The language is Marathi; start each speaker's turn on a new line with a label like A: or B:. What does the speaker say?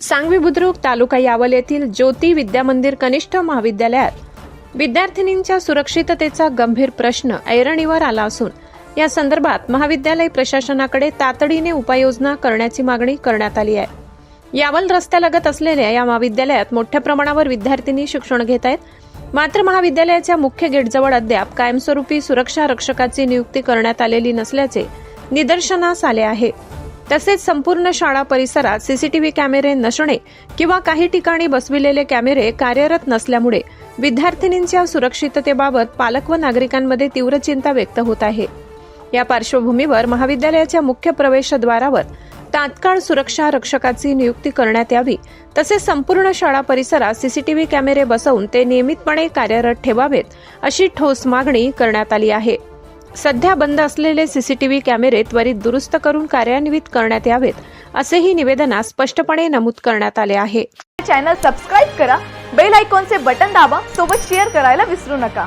A: सांगवी बुद्रुक तालुका यावल येथील ज्योती विद्यामंदिर कनिष्ठ महाविद्यालयात. विद्यार्थिनींच्या सुरक्षिततेचा गंभीर प्रश्न ऐरणीवर आला असून या संदर्भात महाविद्यालय प्रशासनाकडे तातडीने उपाययोजना करण्याची मागणी करण्यात आली आहे. यावल रस्त्यालगत असलेल्या या महाविद्यालयात मोठ्या प्रमाणावर विद्यार्थिनी शिक्षण घेत आहेत. मात्र महाविद्यालयाच्या मुख्य गेटजवळ अद्याप कायमस्वरूपी सुरक्षा रक्षकाची नियुक्ती करण्यात आलेली नसल्याचे निदर्शनास आले आहे. तसेच संपूर्ण शाळा परिसरात सीसीटीव्ही कॅमेरे नसणे किंवा काही ठिकाणी बसविलेले कॅमेरे कार्यरत नसल्यामुळे विद्यार्थिनींच्या सुरक्षिततेबाबत पालक व नागरिकांमध्ये तीव्र चिंता व्यक्त होत आहे. या पार्श्वभूमीवर महाविद्यालयाच्या मुख्य प्रवेशद्वारावर तात्काळ सुरक्षा रक्षकाची नियुक्ती करण्यात यावी. तसेच संपूर्ण शाळा परिसरात सीसीटीव्ही कॅमेरे बसवून ते नियमितपणे कार्यरत ठेवावेत अशी ठोस मागणी करण्यात आली आहे. सध्या बंद असलेले सीसीटीव्ही कॅमेरे त्वरित दुरुस्त करून कार्यान्वित करण्यात यावेत असेही निवेदनात स्पष्टपणे नमूद करण्यात आले आहे.
B: चॅनल सबस्क्राईब करा बेल आयकॉनचे बटन दाबा सोबत शेअर करायला विसरू नका.